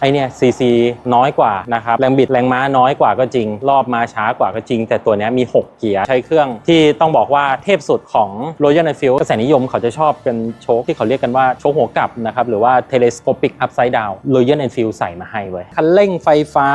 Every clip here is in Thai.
ไอเนี่ยซีซีน้อยกว่านะครับแรงบิดแรงม้าน้อยกว่าก็จริง รอบมาช้ากว่าก็จริง แต่ตัวนี้มี 6 เกียร์ใช้เครื่องที่ต้องบอกว่าเทพสุดของ Royal Enfield กระแสนิยมเขาจะชอบเป็นโชคที่เขาเรียกกันว่าโชคหัวกลับนะครับหรือว่า telescopic upside down Royal Enfield ใส่มาให้เว้ยคันเร่งไฟฟ้า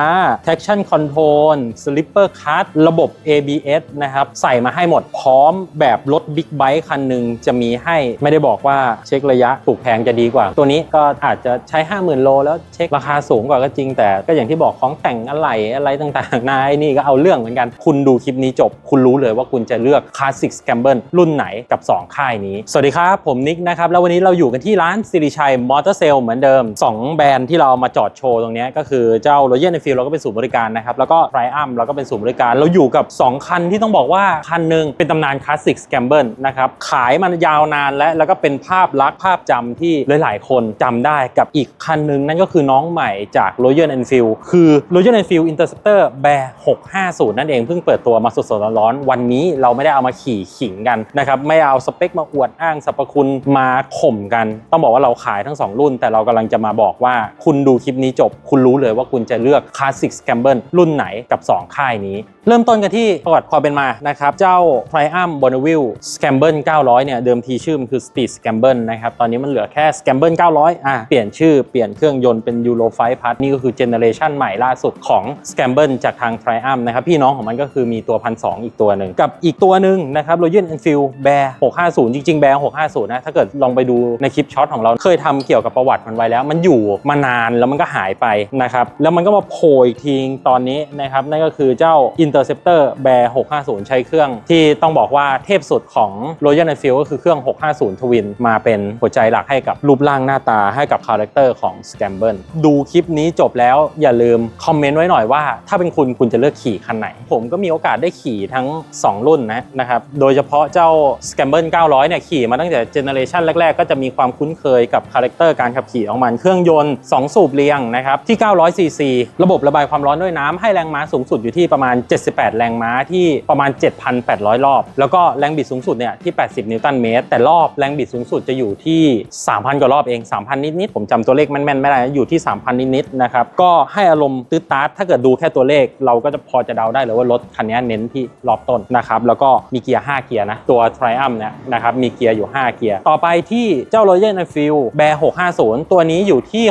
traction control slipper cut ระบบ ABS นะครับใส่มาให้หมดพร้อมแบบรถบิ๊กไบค์คันหนึ่งจะมีให้ไม่ได้บอกว่าเช็คระยะถูกแพงจะดีกว่า ตัวนี้ก็อาจจะใช้ 50,000โลแล้วเช็คราคาสูงกว่าก็จริง แต่ก็อย่างที่บอกของแต่งอะไรอะไรต่างๆนายนี่ก็เอาเรื่องเหมือนกัน คุณดูคลิปนี้จบ คุณรู้เลยว่าคุณจะเลือก Classic Scramble รุ่นไหนกับ 2 ค่ายนี้ สวัสดีครับ ผมนิกนะครับ แล้ววันนี้เราอยู่กันที่ร้านสิริชัยมอเตอร์เซลเหมือนเดิม 2 แบรนด์ที่เราเอามาจอดโชว์ตรงนี้ก็คือเจ้า Royal Enfield เราก็เป็นศูนย์บริการนะครับแล้วก็ Triumph เราก็เป็นศูนย์บริการเราอยู่กับ 2 คันที่ต้องบอกว่าคันหนึ่งเป็นตำนานคลาสสิกสแกมเบิลนะครับขายมายาวนานและแล้วก็เป็นภาพลักษณ์ภาพจำที่หลาย ๆ คนจำได้กับอีกคันหนึ่งนั่นก็คือน้องใหม่จาก Royal Enfield คือ Royal Enfield Interceptor Bear 650 นั่นเองเพิ่งเปิดตัวมาสดๆร้อนๆวันนี้เราไม่ได้เอามาขี่ขิงกันนะครับไม่เอาสเปคมาอวดอ้างสรรพคุณมาข่มกัน ต้องบอกว่าเราขายทั้ง 2 รุ่น แต่เรากำลังจะมาบอกว่าคุณดูคลิปนี้จบ คุณรู้เลยว่าคุณจะเลือก Classic Scramble รุ่นไหนกับ 2 ค่ายนี้เริ่มต้นกันที่ประวัติความเป็นมานะครับ เจ้า Triumph Bonneville Scramble 900 เนี่ย เดิมทีชื่อมันคือ Speed Scramble นะครับ ตอนนี้มันเหลือแค่ Scramble 900 อะ เปลี่ยนชื่อเปลี่ยนเครื่องยนต์เป็น Euro 5 Plus นี่ก็คือเจเนอเรชันใหม่ล่าสุดของ Scramble จากทาง Triumph นะครับ พี่น้องของมันก็คือมีตัว 1,200 อีกตัวหนึ่ง กับอีกตัวหนึ่งนะครับ Royal Enfield Bear 650 จริง ๆ Bear 650 นะ ถ้าเกิดลองไปดูในคลิปช็อตของเรา เคยทำเกี่ยวกับประวัติมันไว้แล้ว มันอยู่มานานแล้วมันก็หายไปนะครับแล้วมันก็มาโผล่อีกทีตอนนี้นะครับนั่นก็คือเจ้า Interceptor Bear 650 ใช้เครื่องที่ต้องบอกว่าเทพสุดของ Royal Enfield ก็คือเครื่อง 650 Twin มาเป็นหัวใจหลักให้กับรูปร่างหน้าตาให้กับคาแรคเตอร์ของ s c a m b l e ดูคลิปนี้จบแล้วอย่าลืมคอมเมนต์ไว้หน่อยว่า ถ้าเป็นคุณคุณจะเลือกขี่คันไหน ผมก็มีโอกาสได้ขี่ทั้ง 2 รุ่นนะนะครับโดยเฉพาะเจ้า s c a m b l e 900 เนี่ยขี่มาตั้งแต่เจเนอเรชันแรก ๆ ก็จะมีความคุ้นเคยกับคาแรคเตอร์การขับขี่ของมันเครื่องยนต์2 สูบเรียงนะครับที่900ซีซีระบบระบายความร้อนด้วยน้ำให้แรงม้าสูงสุดอยู่ที่ประมาณ78 แรงม้าที่ประมาณ 7,800 รอบ แล้วก็แรงบิดสูงสุดเนี่ยที่ 80 นิวตันเมตร แต่รอบแรงบิดสูงสุดจะอยู่ที่ 3,000 กว่ารอบเอง 3,000 นิดๆผมจำตัวเลขแม่นๆ ไม่ได้นะอยู่ที่ 3,000 นิดๆนะครับก็ให้อารมณ์ตื้อตาร์ทถ้าเกิดดูแค่ตัวเลข เราก็จะพอจะเดาได้เลยว่ารถคันนี้เน้นที่รอบต้นนะครับแล้วก็มีเกียร์ 5 เกียร์นะตัว Triumph เนี่ยนะครับมีเกียร์อยู่ 5 เกียร์ ต่อไปที่เจ้า Royal Enfield Bear 650 ตัวนี้อยู่ที่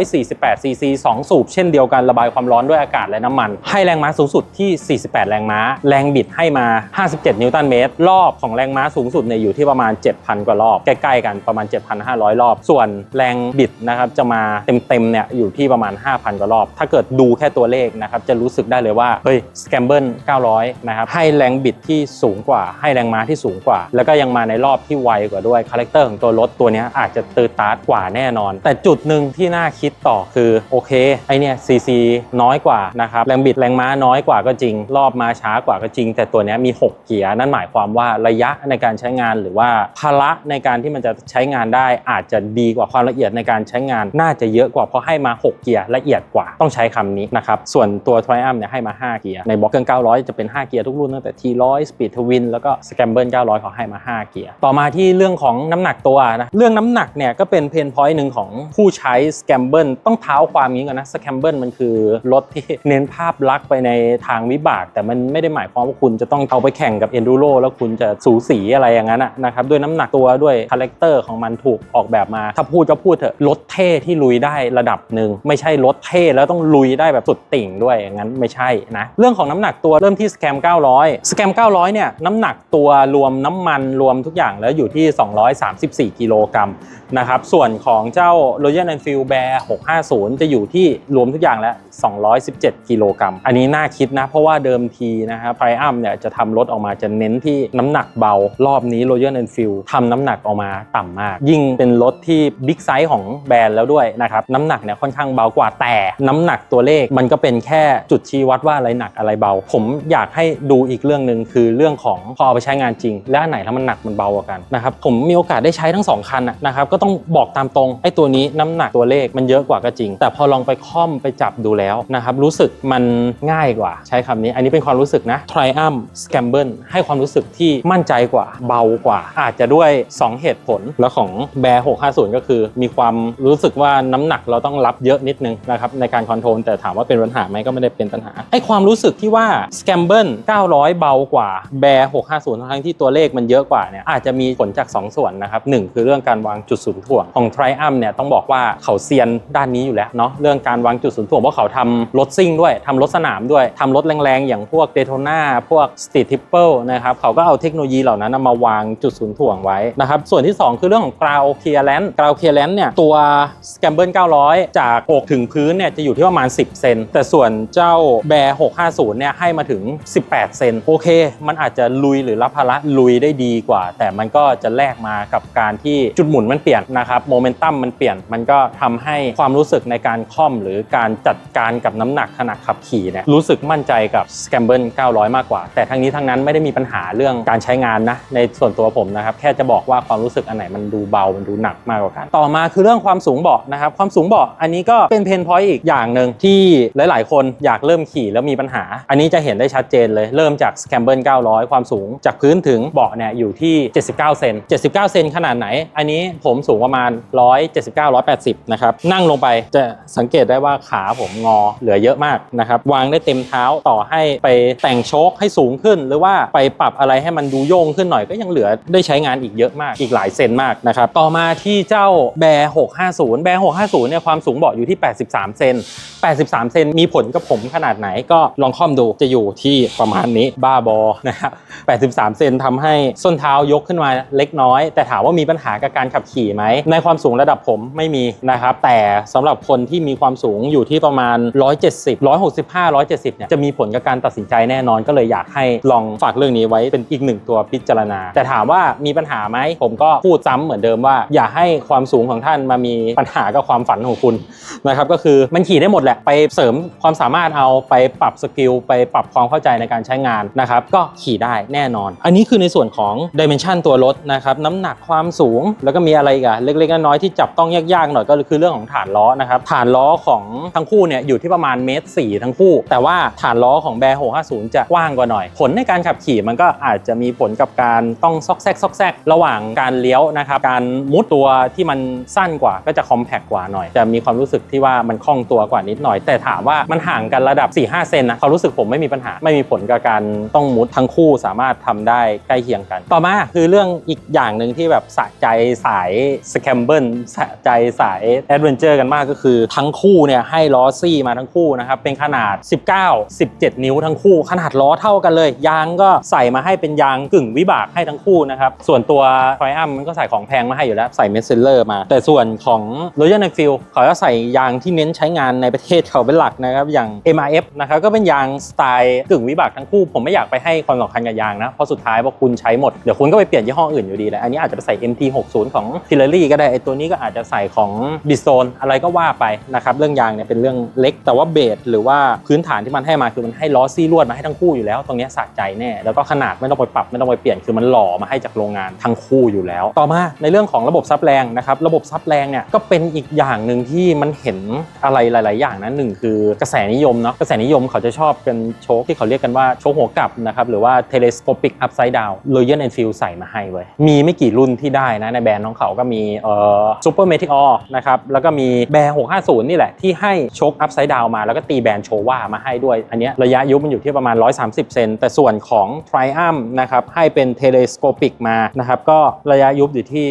648ซีซี2สูบเช่นเดียวกันระบายความร้อนด้วยอากาศและน้ำมัน ให้แรงม้าสูงสุดที่48 แรงม้า แรงบิดให้มา 57 นิวตันเมตร รอบของแรงม้าสูงสุดเนี่ยอยู่ที่ประมาณ 7,000 กว่ารอบ ใกล้ๆกันประมาณ 7,500 รอบ ส่วนแรงบิดนะครับจะมาเต็มๆเนี่ยอยู่ที่ประมาณ 5,000 กว่ารอบ ถ้าเกิดดูแค่ตัวเลขนะครับจะรู้สึกได้เลยว่าเฮ้ย Scramble 900 นะครับให้แรงบิดที่สูงกว่า ให้แรงม้าที่สูงกว่า แล้วก็ยังมาในรอบที่ไวกว่าด้วยคาแรคเตอร์ของตัวรถตัวนี้อาจจะตือตาร์ทกว่าแน่นอน แต่จุดหนึ่งที่น่าคิดต่อคือโอเคไอเนี่ยซีซีน้อยกว่านะครับแรงบิดแรงม้าน้อยกว่าก็จริงรอบมาช้ากว่าก็จริง แต่ตัวนี้มี 6 เกียร์นั่นหมายความว่าระยะในการใช้งานหรือว่าภาระในการที่มันจะใช้งานได้อาจจะดีกว่าความละเอียดในการใช้งานน่าจะเยอะกว่าเพราะให้มา 6 เกียร์ละเอียดกว่าต้องใช้คำนี้นะครับส่วนตัว t r i u m p เนี่ยให้มา 5 เกียร์ในบล็อกเครื่อง900 จะเป็น 5 เกียร์ทุกรุ่นตั้งแต่ T100 Speed Twin แล้วก็ Scramble 900เขาให้มา 5 เกียร์ต่อมาที่เรื่องของน้ำหนักตัวนะเรื่องน้ำหนักเนี่ยก็เป็นเพนพอยต์หนึ่งของผู้ใช้ Scramble ต้องเท้าความนี้ก่อนนะ Scramble มันคือรถที่เน้นภาพลักษณ์ไปในทางวิบาก แต่มันไม่ได้หมายความว่าคุณจะต้องเอาไปแข่งกับ Enduro แล้วคุณจะสูสีอะไรอย่างนั้นนะครับด้วยน้ำหนักตัวด้วยคาแรคเตอร์ของมันถูกออกแบบมา ถ้าพูดก็พูดเถอะรถเท่ที่ลุยได้ระดับหนึ่งไม่ใช่รถเท่แล้วต้องลุยได้แบบสุดติ่งด้วยอย่างนั้นไม่ใช่นะเรื่องของน้ำหนักตัวเริ่มที่ Scam 900 Scam 900เนี่ยน้ำหนักตัวรวมน้ำมันรวมทุกอย่างแล้วอยู่ที่ 234กิโลกรัมนะครับส่วนของเจ้า Royal Enfield Bear 650 จะอยู่ที่รวมทุกอย่างแล้ว 217 กิโลกรัม อันนี้น่าคิดนะ เพราะว่าเดิมทีนะครับไ r อัมเนี่ยจะทำรถออกมาจะเน้นที่น้ำหนักเบารอบนี้ Royal Enfield ทำน้ำหนักออกมาต่ำมาก ยิ่งเป็นรถที่บิ๊กไซส์ของแบรนด์แล้วด้วยนะครับน้ำหนักเนี่ยค่อนข้างเบากว่าแต่น้ำหนักตัวเลขมันก็เป็นแค่จุดชี้วัดว่าอะไรหนักอะไรเบา ผมอยากให้ดูอีกเรื่องหนึ่งคือเรื่องของพอเอาไปใช้งานจริง และอันไหนถ้ามันหนักมันเบากว่ากันนะครับผมมีโอกาสได้ใช้ทั้งสองคันนะครับก็ต้องบอกตามตรงไอ้ตัวนี้น้ำหนักตัวเลขมันเยอะกว่าก็จริง แต่พอลองไปค่อมไปจับดูแล้วนะครับรู้สึกมันง่ายกว่าใช้คำนี้นี้อันนี้เป็นความรู้สึกนะ Triumph Scramble ให้ความรู้สึกที่มั่นใจกว่าเบากว่า อาจจะด้วย 2 เหตุผลแล้วของ Bear 650 ก็คือมีความรู้สึกว่าน้ำหนักเราต้องรับเยอะนิดนึงนะครับในการคอนโทรลแต่ถามว่าเป็นปัญหาไหมก็ไม่ได้เป็นปัญหาไอความรู้สึกที่ว่า Scramble 900 เบากว่า Bear 650 ทั้งที่ตัวเลขมันเยอะกว่าเนี่ยอาจจะมีผลจาก 2 ส่วนนะครับหนึ่งคือเรื่องการวางจุดศูนย์ถ่วงของ Triumph เนี่ยต้องบอกว่าเขาเซียนด้านนี้อยู่แล้วเนาะเรื่องการวางจุดศูนย์ถ่วงเพราะเขาทำรถซิ่งด้วยทำรถสนามด้วยทำรถแรงๆอย่างพวก Daytona พวก Street Triple นะครับเขาก็เอาเทคโนโลยีเหล่านั้นมาวางจุดศูนย์ถ่วงไว้นะครับ ส่วนที่ 2 คือเรื่องของ ground clearance ground clearance เนี่ยตัว Scramble 900 จากอกถึงพื้นเนี่ยจะอยู่ที่ประมาณ 10 เซนแต่ส่วนเจ้า Bear 650 เนี่ยให้มาถึง 18 เซนโอเค มันอาจจะลุยหรือรับภาระลุยได้ดีกว่า แต่มันก็จะแลกมากับการที่จุดหมุนมันเปลี่ยนนะครับโมเมนตัมมันเปลี่ยนมันก็ทำให้ความรู้สึกในการคล่อม หรือการจัดการกับน้ำหนักขณะขับขี่เนี่ยรู้สึกมั่นใจกับ Scramble 900 มากกว่า แต่ทั้งนี้ทั้งนั้นไม่ได้มีปัญหาเรื่องการใช้งานนะ ในส่วนตัวผมนะครับ แค่จะบอกว่าความรู้สึกอันไหนมันดูเบา มันดูหนักมากกว่ากัน ต่อมาคือเรื่องความสูงเบาะนะครับ ความสูงเบาะอันนี้ก็เป็นเพนพอยต์อีกอย่างหนึ่งที่หลาย ๆ คนอยากเริ่มขี่แล้วมีปัญหา อันนี้จะเห็นได้ชัดเจนเลย เริ่มจาก s c a m b l e 900 ความสูงจากพื้นถึงเบาะเนี่ยอยู่ที่ 79 เซน 79 เซนขนาดไหน อันนี้ผมสูงประมาณ 179 180 นะครับ นั่งลงไปจะสังเกตได้ว่าขาผมงอเหลือเยอะมากนะครับ วางได้เต็มเท้าต่อให้ไปแต่งโชคให้สูงขึ้น หรือว่าไปปรับอะไรให้มันดูโยงขึ้นหน่อยก็ยังเหลือได้ใช้งานอีกเยอะมากอีกหลายเซนมากนะครับต่อมาที่เจ้าแบร์650 แบร์650เนี่ยความสูงเบาะอยู่ที่ 83 เซน83 เซนมีผลกับผมขนาดไหนก็ลองค่อมดูจะอยู่ที่ประมาณนี้บ้าบอนะครับ83 เซนทำให้ส้นเท้ายกขึ้นมาเล็กน้อย แต่ถามว่ามีปัญหากับการขับขี่ไหม ในความสูงระดับผมไม่มีนะครับ แต่สำหรับคนที่มีความสูงอยู่ที่ประมาณ 170 165 170 เนี่ยจะมีผลกับการตัดสินใจแน่นอนก็เลยอยากให้ลองฝากเรื่องนี้ไว้เป็นอีกหนึ่งตัวพิจารณา แต่ถามว่ามีปัญหาไหมผมก็พูดซ้ำเหมือนเดิมว่า อย่าให้ความสูงของท่านมามีปัญหากับความฝันของคุณนะครับก็คือมันขี่ได้หมดแหละไปเสริมความสามารถเอาไปปรับสกิลไปปรับความเข้าใจในการใช้งานนะครับก็ขี่ได้แน่นอน อันนี้คือในส่วนของดิเมนชันตัวรถนะครับน้ำหนักความสูง แล้วก็มีอะไรอีกันเล็กๆน้อยๆที่จับต้องยากๆหน่อยก็คือเรื่องของฐานล้อนะครับฐานล้อของทั้งคู่เนี่ยอยู่ที่ประมาณเมตรสี่ทั้งคู่ แต่ว่าฐานล้อของแบร์650 จะกว้างกว่าหน่อย ผลในการขับขี่มันก็อาจจะมีผลกับการต้องซอกแซกซอกแซกระหว่างการเลี้ยวนะครับการมุดตัวที่มันสั้นกว่าก็จะคอมแพกกว่าหน่อย จะมีความรู้สึกที่ว่ามันคล่องตัวกว่านิดหน่อย แต่ถามว่ามันห่างกันระดับ 4-5 เซนนะความรู้สึกผมไม่มีปัญหาไม่มีผลกับการต้องมุดทั้งคู่สามารถทำได้ใกล้เคียงกัน ต่อมาคือเรื่องอีกอย่างหนึ่งที่แบบสะใจสายสแคมเบิลสะใจสายแอดเวนเจอร์กันมากก็คือทั้งคู่เนี่ยให้ล้อซี่มาทั้งคู่นะครับเป็นขนาด 19 17นิ้วทั้งคู่ ขนาดล้อเท่ากันเลย ยางก็ใส่มาให้เป็นยางกึ่งวิบากให้ทั้งคู่นะครับ ส่วนตัว t r i u m p มันก็ใส่ของแพงมาให้อยู่แล้ว ใส่เมสเซลเลอร์มา แต่ส่วนของ Royal Enfield เขาจะใส่ยางที่เน้นใช้งานในประเทศเขาเป็นหลักนะครับ อย่าง MRF นะครับก็เป็นยางสไตล์กึ่งวิบากทั้งคู่ ผมไม่อยากไปให้ความสำคัญกับยางนะ เพราะสุดท้ายพอคุณใช้หมด เดี๋ยวคุณก็ไปเปลี่ยนยี่ห้ออื่นอยู่ดีแหละอันนี้อาจจะไปใส่ MT60 ของ t i l l e r y ก็ได้ไอตัวนี้ก็อาจจะใส่ของ b i s t o n อะไรก็ว่าไปนะครับเรื่องยางเนี่ยเป็นเรื่องเล็ก แต่ว่าเบสหรือว่าพื้นฐานที่มันให้มาคือมันให้ล้อซี่ลวดมาให้ทั้งคู่อยู่แล้ว ตรงนี้สะใจแน่ แล้วก็ขนาดไม่ต้องไปปรับไม่ต้องไปเปลี่ยนคือมันหล่อมาให้จากโรงงานทั้งคู่อยู่แล้ว ต่อมาในเรื่องของระบบซับแรงนะครับระบบซับแรงเนี่ยก็เป็นอีกอย่างหนึ่งที่มันเห็นอะไรหลาย ๆ อย่างนะหนึ่งคือกระแสนิยมเนาะกระแสนิยมเขาจะชอบเป็นโชคที่เขาเรียกกันว่าโชคหัวกลับนะครับหรือว่า telescopic upside down Royal Enfield ใส่มาให้เว้ยมีไม่กี่รุ่นที่ได้นะในแบรนด์ของเขาก็มีเอ่อ Super Meteor นะครับแล้วก็มีแบรนด์650 นี่แหละที่ให้โชค upside down มาแล้วก็ตีแบรนด์โชว่ามาให้ด้วย อันนี้ระยะะยุบมันอยู่ที่ประมาณ 130 เซน แต่ส่วนของ Triumph นะครับให้เป็น telescopic มานะครับก็ระยะยุบอยู่ที่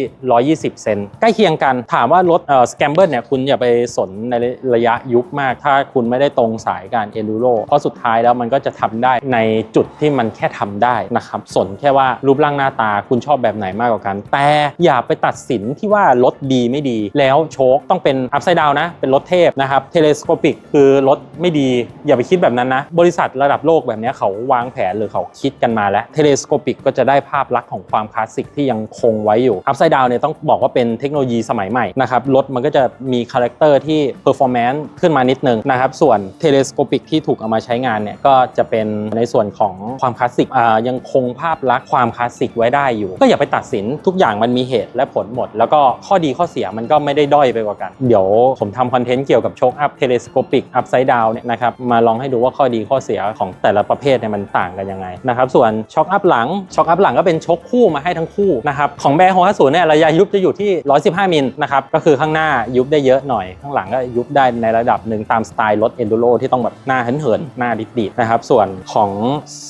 120 เซน ใกล้เคียงกันถามว่ารถเอ่อ Scramble เนี่ยคุณอย่าไปสนในระยะยุบมาก ถ้าคุณไม่ได้ตรงสายการ Enduro เพราะสุดท้ายแล้วมันก็จะทำได้ในจุดที่มันแค่ทำได้นะครับสนแค่ว่ารูปร่างหน้าตาคุณชอบแบบไหนมากกว่ากัน แต่อย่าไปตัดสินที่ว่ารถดีไม่ดี แล้วโชคต้องเป็น upside down นะ เป็นรถเทพนะครับ telescopic คือรถไม่ดี อย่าไปคิดแบบนั้นนะบริษัทระดับโลกแบบนี้เขาวางแผนหรือเขาคิดกันมาแล้ว telescopic ก็จะได้ภาพลักษณ์ของความคลาสสิกที่ยังคงไว้อยู่ upside down เนี่ยต้องบอกว่าเป็นเทคโนโลยีสมัยใหม่นะครับรถมันก็จะมีคาแรคเตอร์ที่ performance ขึ้นมานิดนึงนะครับส่วน telescopic ที่ถูกเอามาใช้งานเนี่ยก็จะเป็นในส่วนของความคลาสสิกยังคงภาพลักษณ์ความคลาสสิกไว้ได้อยู่ ก็อย่าไปตัดสินทุกอย่างมันมีเหตุและผลหมด แล้วก็ข้อดีข้อเสียมันก็ไม่ได้ด้อยไปกว่ากัน เดี๋ยวผมทำคอนเทนต์เกี่ยวกับโชคอัพเทเลสโคปิกอัพไซด์ดาวเนี่ยนะครับมาลองให้ดูว่าข้อดีข้อเสียของแต่ละประเภทเนี่ยมันต่างกันยังไงนะครับส่วนช็อคอัพหลังช็อคอัพหลังก็เป็นชกคู่มาให้ทั้งคู่นะครับของแบร์650เนี่ยระยะยุบจะอยู่ที่ 115 มิลนะครับก็คือข้างหน้ายุบได้เยอะหน่อย ข้างหลังก็ยุบได้ในระดับหนึ่งตามสไตล์รถ enduro ที่ต้องแบบหน้าเหินเหินๆหน้าดิดดีดๆนะครับส่วนของ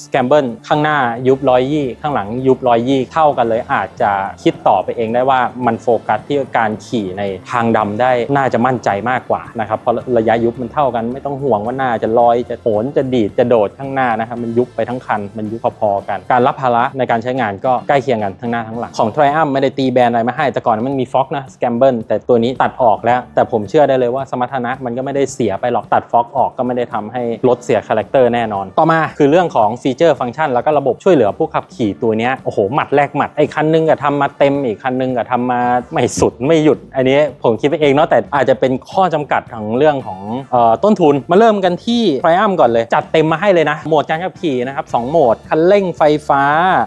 สแกมเบิลข้างหน้ายุบร้อยยี่ข้างหลังยุบร้อยยี่เท่ากันเลยอาจจะคิดต่อไปเองได้ว่ามันโฟกัสที่การขี่ในทางดำได้น่าจะมั่นใจมากกว่านะครับเพราะระยะยุบมันเท่ากันไม่ต้องห่วงว่าหน้าจะลอยจะโหนจะดีดจะโดดข้างหน้านะครับมันยุบไปทั้งคัน มันยุบพอๆกัน การรับภาระในการใช้งานก็ใกล้เคียงกันทั้งหน้าทั้งหลัง ของ t r i u m p ไม่ได้ตีแบรนด์อะไรมาให้ แต่ก่อนมันมี Fox นะ s c a m b l e แต่ตัวนี้ตัดออกแล้ว แต่ผมเชื่อได้เลยว่าสมรรถนะมันก็ไม่ได้เสียไปหรอกตัด Fox ออกก็ไม่ได้ทำให้รถเสียคาแรคเตอร์แน่นอน ต่อมาคือเรื่องของฟีเจอร์ฟังก์ชัน แล้วก็ระบบช่วยเหลือผู้ขับขี่ตัวนี้โอ้โหหมัดแรกหมัดไอ้คันนึงก็ทำมาเต็มอีกคันนึงก็ทำมาไม่สุดไม่หยุด อันนี้ผมคิดไปเองเนาะแต่อาจจะเป็นข้อจำกัดของเรื่องของออต้นทุนมาเริ่มกันที่ t r i u m p ก่อนเลยจัดเต็มมาให้เลยนะ โหมดการขับขี่นะครับสองโหมด คันเร่งไฟฟ้า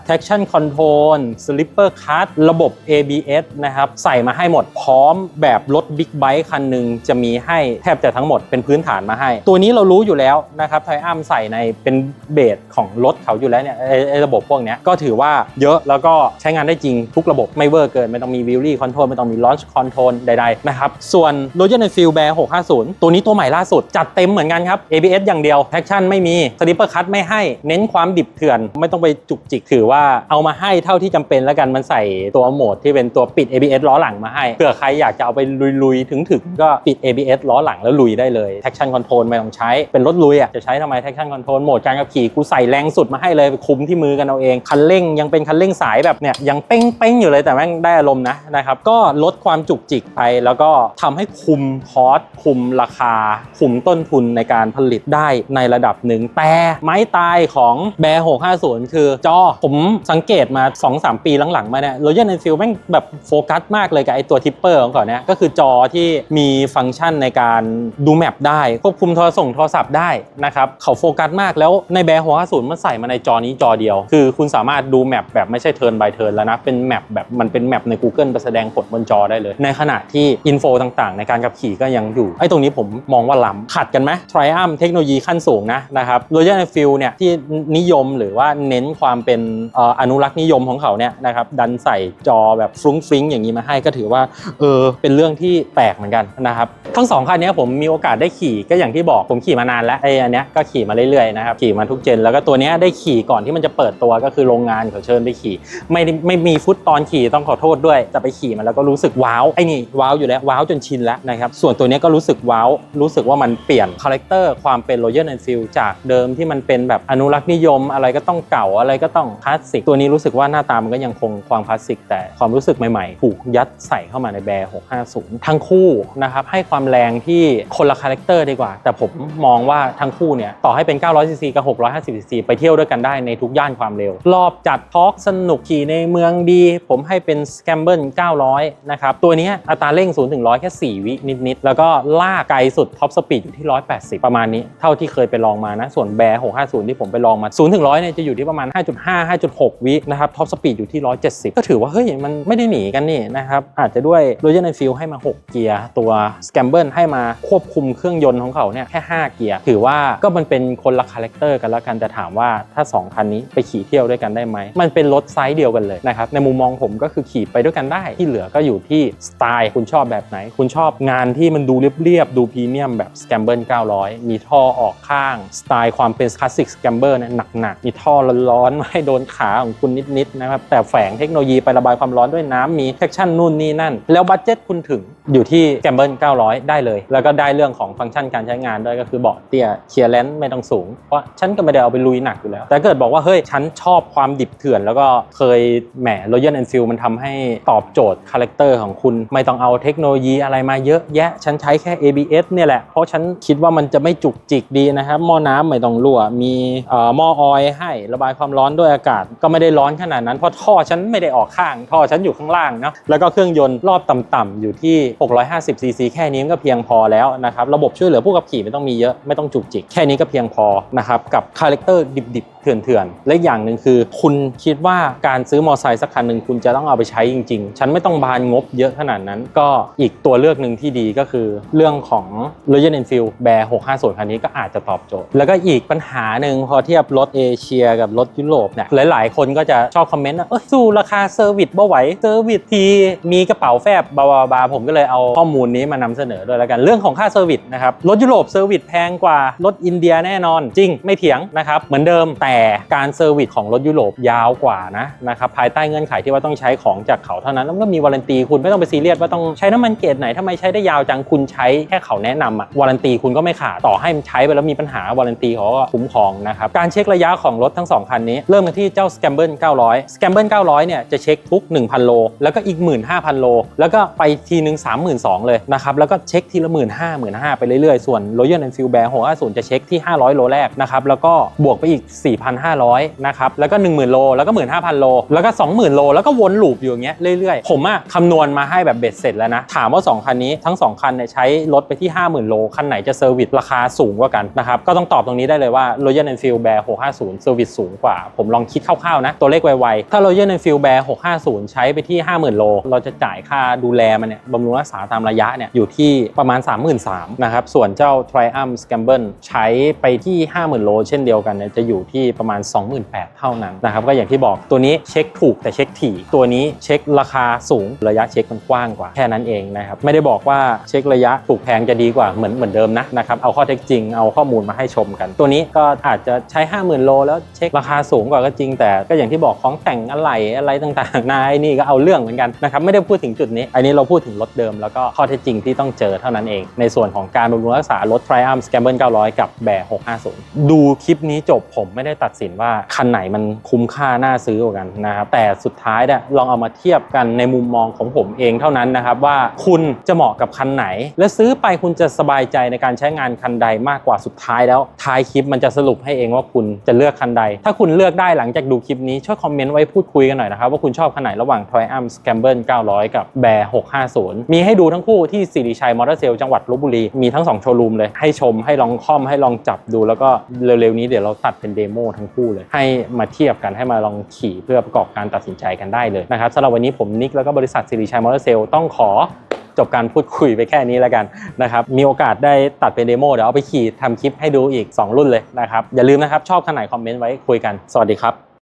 traction control slipper cut ระบบ ABS นะครับ ใส่มาให้หมดพร้อมแบบรถบิ๊กไบค์คันหนึ่งจะมีให้แทบจะทั้งหมดเป็นพื้นฐานมาให้ ตัวนี้เรารู้อยู่แล้วนะครับไทอัมใส่ในเป็นเบสของรถเขาอยู่แล้วเนี่ยไอ้ไอระบบพวกนี้ก็ถือว่าเยอะแล้วก็ใช้งานได้จริงทุกระบบไม่เวอร์เกิน ไม่ต้องมีวิลลี่คอนโทรลไม่ต้องมีลอนช์คอนโทรลใดๆนะครับ ส่วน Royal Enfield Bear 650 ตัวนี้ตัวใหม่ล่าสุดจัดเต็มเหมือนกันครับ ABS อย่างเดียว traction ไม่มี slipper cut ไม่ให้ เน้นความดิบเถื่อน ไม่ต้องไปจุกจิกถือว่าเอามาให้เท่าที่จำเป็นแล้วกันมันใส่ตัวโหมดที่เป็นตัวปิด ABS ล้อหลังมาให้เผื่อใครอยากจะเอาไปลุยๆ ถึงๆก็ปิด ABS ล้อหลังแล้วลุยได้เลย traction control ไม่ต้องใช้เป็นรถลุยอะจะใช้ทำไม traction control โหมดการขับขี่กูใส่แรงสุดมาให้เลยคุมที่มือกันเอาเองคันเร่งยังเป็นคันเร่งสายแบบเนี่ยยังเป้งเป้งๆอยู่เลยแต่แม่งได้อารมณ์นะนะครับก็ลดความจุกจิกไปแล้วก็ทำให้คุมคอสคุมราคา คุมต้นทุนในการผลิตได้ในระดับหนึ่งแต่ไม้ตายของแบร์650 คือจอผมสังเกตมา 2-3 ปีหลังๆ มาเนี่ย Royal Enfield แม่งแบบโฟกัสมากเลยกับไอตัวทิปเปอร์ของเขาเนี่ยก็คือจอที่มีฟังก์ชันในการดูแมปได้ ควบคุมโทรส่งโทรศัพท์ได้นะครับ เขาโฟกัสมากแล้วในแบร์650มันใส่มาในจอนี้จอเดียว คือคุณสามารถดูแมปแบบไม่ใช่เทิร์น by เทิร์นแล้วนะ เป็นแมปแบบมันเป็นแมปใน Google ไปแสดงผลบนจอได้เลย ในขณะที่อินโฟต่างๆ ในการขับขี่ก็ยังอยู่ไอ้ตรงนี้ผมมองว่าล้ำขัดกันไหม Triumph เทคโนโลยีขั้นสูงนะนะครับ Royal Enfield เนี่ยที่นิยมหรือว่าเน้นความเป็นอนุรักษ์นิยมของเขาเนี่ยนะครับดันใส่จอแบบฟรุ้งฟริ้งอย่างนี้มาให้ก็ถือว่าเออเป็นเรื่องที่แปลกเหมือนกันนะครับทั้งสองคันนี้ผมมีโอกาสได้ขี่ก็อย่างที่บอกผมขี่มานานแล้วไอ้อันเนี้ยก็ขี่มาเรื่อยๆนะครับขี่มาทุกเจน แล้วก็ตัวเนี้ยได้ขี่ก่อนที่มันจะเปิดตัวก็คือโรงงานเขาเชิญไปขี่ ไม่ไม่มีฟุตตอนขี่ต้องขอโทษด้วยแต่ไปขี่มาแล้วก็รู้สึกว้าวไอ้นี่ว้าวอยู่แล้วว้าวจนชินแล้วนะครับส่วนตัวเนี้ยก็รู้สึกว้าวรู้สึกว่ามันเปลี่ยนคาแรคเตอร์ความเป็น Royal Enfield จากเดิมที่มันเป็นแบบอนุรักษ์นิยม อะไรก็ต้องเก่าอะไรก็ต้องคลาสสิก ตัวนี้รู้สึกว่าหน้าตามันก็ยังคงความคลาสสิก แต่ความรู้สึกใหม่ๆ ถูกยัดใส่เข้ามาในแบร์ 650 ทั้งคู่นะครับให้ความแรงที่คนละคาแรคเตอร์ดีกว่า แต่ผมมองว่าทั้งคู่เนี่ยต่อให้เป็น 900ซีซีกับ 650ซีซีไปเที่ยวด้วยกันได้ในทุกย่านความเร็ว รอบจัดทอล์กสนุกขี่ในเมืองดี ผมให้เป็นสแคมเบิล900 นะครับตัวนี้อัตราเร่ง 0 ถึง 100 แค่ 4 วินิดๆแล้วก็ลากไกลสุดท็อปสปีดอยู่ที่ 180 ประมาณนี้ เท่าที่เคยไปลองมานะ ส่วนแบร์650 ที่ผมไปลองมา0ถึง100เนี่ยจะอยู่ที่ประมาณ 5.5 5.6 วินะครับท็อปสปีดอยู่ที่ 170 ก็ถือว่า เฮ้ย มันไม่ได้หนีกันนี่นะครับ อาจจะด้วย Royal Enfield ให้มา 6 เกียร์ ตัว s c a m b l e ให้มาควบคุมเครื่องยนต์ของเขาเนี่ยแค่ 5 เกียร์ ถือว่าก็มันเป็นคนละคาแรคเตอร์กันแล้วกันแต่ถามว่าถ้า 2 คันนี้ไปขี่เที่ยวด้วยกันได้ไหมมันเป็นรถไซส์เดียวกันเลยนะครับในมุมมองผมก็คือขี่ไปด้วยกันได้ที่เหลือก็อยู่ที่สไตล์คุณชอบแบบไหน คุณชอบงานที่มันดูเรียบๆดูพรีเมียมแบบ s c a m b l e 900 มีท่อออกข้างสไตล์ความเป็นคลาสสิก s c a m b l e เนี่ยหนักๆมีท่อร้อนๆมาให้โดนขาของคุณนิดๆนะครับแต่แฝงเทคโนโลยีไประบายความร้อนด้วยน้ำมีแฟคชั่นนู่นนี่นั่น แล้วบัตเจ็ตคุณถึงอยู่ที่ s c a m b l e 900 ได้เลย แล้วก็ได้เรื่องของฟังก์ชันการใช้งานด้วยก็คือเบาะเตี้ยเคลียร์แลนไม่ต้องสูง เพราะฉันก็ไม่ได้เอาไปลุยหนักอยู่แล้ว แต่เกิดบอกว่าเฮ้ยฉันชอบความดิบเถื่อน แล้วก็เคยแหม Royal Enfield มันทำให้ตอบโจทย์คาแรคเตอร์ของคุณไม่ต้องเอาเทคโนโลยีอะไรมาเยอะแยะฉันใช้แค่ ABS เนี่ยแหละเพราะฉันคิดว่ามันจะไม่จุกจิกดีนะครับมอนน้ำไม่ต้องรั่ว มีหม้อออยให้ระบายความร้อนด้วยอากาศ ก็ไม่ได้ร้อนขนาดนั้น เพราะท่อฉันไม่ได้ออกข้าง ท่อฉันอยู่ข้างล่างเนาะแล้วก็เครื่องยนต์รอบต่ำๆอยู่ที่ 650ซีซีแค่นี้ก็เพียงพอแล้วนะครับระบบช่วยเหลือผู้ขับขี่ไม่ต้องมีเยอะไม่ต้องจุกจิกแค่นี้ก็เพียงพอนะครับกับคาแรคเตอร์ดิบ เถื่อนๆ และอีกอย่างหนึ่งคือ คุณคิดว่าการซื้อมอเตอร์ไซค์สักคันหนึ่งคุณจะต้องเอาไปใช้จริง ๆ ฉันไม่ต้องบานงบเยอะขนาดนั้น ก็อีกตัวเลือกหนึ่งที่ดีก็คือเรื่องของ Royal Enfield Bear 650 คันนี้ก็อาจจะตอบโจทย์ แล้วก็อีกปัญหาหนึ่งพอเทียบรถเอเชียกับรถยุโรปเนี่ยหลายๆ คนก็จะชอบคอมเมนต์ว่าเอ้ยสู้ราคาเซอร์วิสบ่ไหวเซอร์วิสทีมีกระเป๋าแฟบบาบาๆผมก็เลยเอาข้อมูลนี้มานำเสนอด้วยแล้วกันเรื่องของค่าเซอร์วิสนะครับรถยุโรปเซอร์วิสแพงกว่ารถอินเดียแน่นอนจริงไม่เถียงนะครับเหมือนเดิมแต่การเซอร์วิสของรถยุโรปยาวกว่านะนะครับภายใต้เงื่อนไขที่ว่าต้องใช้ของจากเขาเท่านั้นแล้วก็มีวารันตีคุณไม่ต้องไปซีเรียสว่าต้องใช้น้ำมันเกรดไหนทำไมใช้ได้ยาวจังคุณใช้แค่เขาแนะนำอะวารันตีคุณก็ไม่ขาดต่อให้มันใช้ไปแล้วมีปัญหาวารันตีเขาก็คุ้มครองนะครับการเช็คระยะของรถทั้งสองคันนี้ เริ่มกันที่เจ้า Scamble 900 Scamble 900เนี่ยจะเช็คทุก 1,000 โล แล้วก็อีก 15,000 โล แล้วก็ไปทีนึง 32,000 เลยนะครับแล้วก็เช็คทีละ 15,000 15,000ไปเรื่อยๆส่วน Royal Enfield Bear 650จะเช็คที่ 500 โลแรกนะครับแล้วก็บวกไปอีก4,500นะครับแล้วก็ 10,000 โลแล้วก็ 15,000 โล แล้วก็ 20,000 โล แล้วก็วนลูปอยู่อย่างเงี้ยเรื่อยๆ ผมอะคำนวณมาให้แบบเบ็ดเสร็จแล้วนะ ถามว่า 2 คันนี้ทั้ง 2 คันเนี่ยใช้รถไปที่ 50,000 โล คันไหนจะเซอร์วิสราคาสูงกว่ากันนะครับก็ต้องตอบตรงนี้ได้เลยว่า Royal Enfield Bear 650เซอร์วิสสูงกว่า ผมลองคิดคร่าวๆนะตัวเลขไวๆถ้า Royal Enfield Bear 650 ใช้ไปที่ 50,000 โล เราจะจ่ายค่าดูแลมันเนี่ยบำรุงรักษาตามระยะเนี่ยอยู่ที่ประมาณ 33,000นะครับส่วนเจ้า Triumph Scramble ใช้ไปที่ 50,000 โล เช่นเดียวกันเนี่ยจะอยู่ที่ประมาณ 28,000เท่านั้นนะครับ ก็อย่างที่บอกตัวนี้เช็คถูกแต่เช็คถี่ ตัวนี้เช็คราคาสูงระยะเช็คมันกว้างกว่าแค่นั้นเองนะครับ ไม่ได้บอกว่าเช็คระยะถูกแพงจะดีกว่าเหมือนเหมือนเดิมนะนะครับ เอาข้อเท็จจริงเอาข้อมูลมาให้ชมกัน ตัวนี้ก็อาจจะใช้ 50,000 โล แล้วเช็คราคาสูงกว่าก็จริง แต่ก็อย่างที่บอกของแต่งอะไรอะไรต่างๆนายนี่ก็เอาเรื่องเหมือนกันนะครับไม่ได้พูดถึงจุดนี้ อันนี้เราพูดถึงรถเดิมแล้วก็ข้อเท็จจริงที่ต้องเจอเท่านั้นเอง ในส่วนของการบำรุงรักษารถ Triumph Scramble 900 กับ Bear 650 ดูคลิปนี้จบผมไม่ได้ตัดสินว่าคันไหนมันคุ้มค่าน่าซื้อกว่ากันนะครับแต่สุดท้ายเนี่ยลองเอามาเทียบกันในมุมมองของผมเองเท่านั้นนะครับว่าคุณจะเหมาะกับคันไหน และซื้อไปคุณจะสบายใจในการใช้งานคันใดมากกว่าสุดท้ายแล้วท้ายคลิปมันจะสรุปให้เองว่าคุณจะเลือกคันใด ถ้าคุณเลือกได้หลังจากดูคลิปนี้ช่วยคอมเมนต์ไว้พูดคุยกันหน่อยนะครับว่าคุณชอบคันไหนระหว่าง Triumph Scramble 900 กับ Bear 650 มีให้ดูทั้งคู่ที่สิริชัยมอเตอร์เซลจังหวัดลบบุรี มีทั้ง 2 โชว์รูมเลยให้ชมให้ลองคอมให้ลองจับดูแล้วก็เร็วๆนี้เดี๋ยวเราตัดเป็นเดโมทั้งคู่เลย ให้มาเทียบกันให้มาลองขี่เพื่อประกอบการตัดสินใจกันได้เลยนะครับสำหรับวันนี้ผมนิกแล้วก็บริษัทสิริชัยมอเตอร์เซลต้องขอจบการพูดคุยไปแค่นี้แล้วกันนะครับมีโอกาสได้ตัดเป็นเดโมเดี๋ยวเอาไปขี่ทำคลิปให้ดูอีก 2 รุ่นเลยนะครับอย่าลืมนะครับชอบขนาดคอมเมนต์ไว้คุยกันสวัสดีครับ